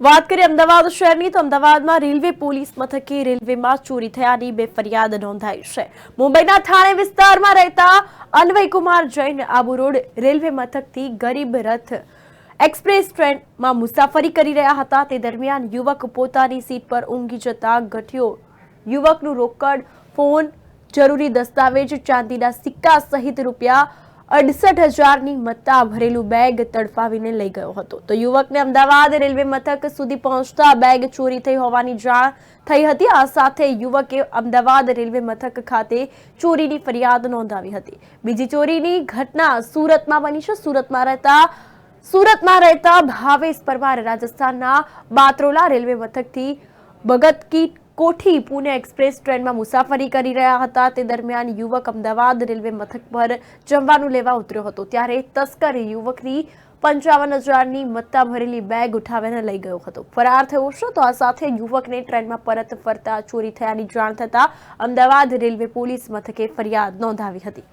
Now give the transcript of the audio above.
વાત કરીએ અમદાવાદ શહેરની, તો અમદાવાદમાં રેલવે પોલીસ મથકે રેલવેમાં ચોરી થયાની બે ફરિયાદ નોંધાઈ છે. મુંબઈના થાણે વિસ્તારમાં રહેતા અન્વયકુમાર જૈન આબુ રોડ રેલવે મથકથી ગરીબ રથ એક્સપ્રેસ ટ્રેનમાં મુસાફરી કરી રહ્યા હતા. તે દરમિયાન યુવક પોતાની સીટ પર ઊંઘી જતા ગઠિયો યુવકનું રોકડ, ફોન, જરૂરી દસ્તાવેજ, ચાંદીના સિક્કા સહિત રૂપિયા અડસઠ હજારની મત્તા ભરેલું બેગ તડપાવીને લઈ ગયો હતો. તો યુવકને અમદાવાદ રેલવે મથક સુધી પહોંચતા બેગ ચોરી થઈ હોવાની જાણ થઈ હતી. આ સાથે યુવકે અમદાવાદ રેલવે મથક ખાતે ચોરીની ફરિયાદ નોંધાવી હતી. બીજી ચોરીની ઘટના સુરતમાં બની છે. સુરતમાં રહેતા સુરતમાં રહેતા ભાવેશ પરમાર રાજસ્થાનના બાત્રોલા રેલવે મથકથી ભગત કી કોઠી પુણે એક્સપ્રેસ ટ્રેનમાં મુસાફરી કરી રહ્યા હતા. તે દરમિયાન યુવક અમદાવાદ રેલવે મથક પર જમવાનું લેવા ઉતર્યો હતો. ત્યારે તસ્કરે યુવકની પંચાવન હજારની મત્તા ભરેલી બેગ ઉઠાવીને લઈ ગયો હતો. ફરાર થયો છે તો આ સાથે યુવકને ટ્રેનમાં પરત ફરતા ચોરી થયાની જાણ થતાં અમદાવાદ રેલવે પોલીસ મથકે ફરિયાદ નોંધાવી હતી.